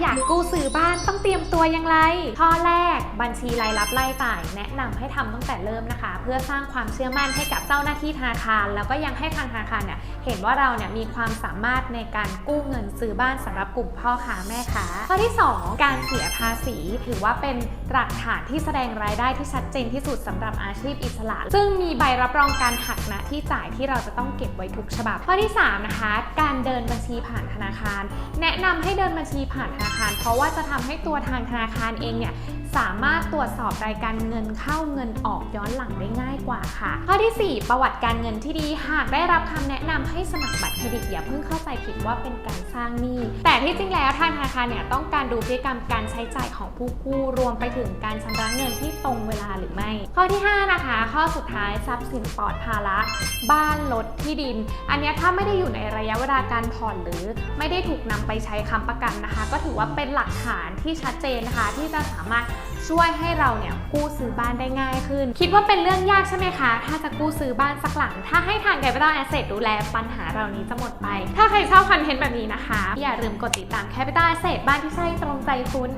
อยากกู้ซื้อบ้านต้อง ยมตัวอย่างไร ข้อแรกบัญชีรายรับรายจ่ายแนะนำให้ทำตั้งแต่เริ่มนะคะ เพื่อสร้างความเชื่อมั่นให้กับเจ้าหน้าที่ธนาคาร แล้วก็ยังให้ทางธนาคารเนี่ยเห็นว่าเราเนี่ยมีความสามารถในการกู้เงินซื้อบ้านสำหรับกลุ่มพ่อค้าแม่ค้าข้อที่ 2 การเสียภาษีถือว่าเป็นหลักฐานที่แสดงรายได้ที่ชัดเจนที่สุดสำหรับอาชีพอิสระ ซึ่งมีใบรับรองการหักน้าที่จ่ายที่เราจะต้องเก็บไว้ทุกฉบับ ข้อที่ 3 นะคะ การเดินบัญชีผ่านธนาคาร แนะนำให้เดินบัญชีผ่านธนาคาร เพราะว่าจะทำให้ตัวทางธนาคารเองเนี่ย สามารถตรวจสอบรายการเงินเข้าเงินออกย้อนหลังได้ง่ายกว่าค่ะ ข้อทีสี่4 ประวัติการเงินที่ดี หากได้รับคำแนะนำให้สมัครบัตรเครดิตอย่าเพิ่งเข้าใจผิดว่าเป็นการสร้างหนี้ แต่ที่จริงแล้วทางธนาคารเนี่ยต้องการดูพฤติกรรมการใช้จ่ายของผู้กู้รวมไปถึงการชำระเงินที่ตรงเวลาหรือไม่ ข้อที่ 5 นะคะ ข้อสุดท้ายทรัพย์สินปลอดภาระบ้านรถที่ดิน อันนี้ถ้าไม่ได้อยู่ในระยะเวลาการผ่อนหรือไม่ได้ถูกนำไปใช้ค้ำประกันนะคะ ก็ถือว่าเป็นหลักฐานที่ชัดเจนนะคะที่จะสามารถช่วยให้เราเนี่ยกู้ซื้อบ้านได้ง่ายขึ้น คิดว่าเป็นเรื่องยากใช่ไหมคะ ถ้าจะกู้ซื้อบ้านสักหลัง ถ้าให้ทาง Capital Asset ดูแลปัญหาเหล่านี้จะหมดไป ถ้าใครชอบคอนเทนต์แบบนี้นะคะ อย่าลืมกดติดตาม Capital Asset บ้านที่ใช่ตรงใจคุณ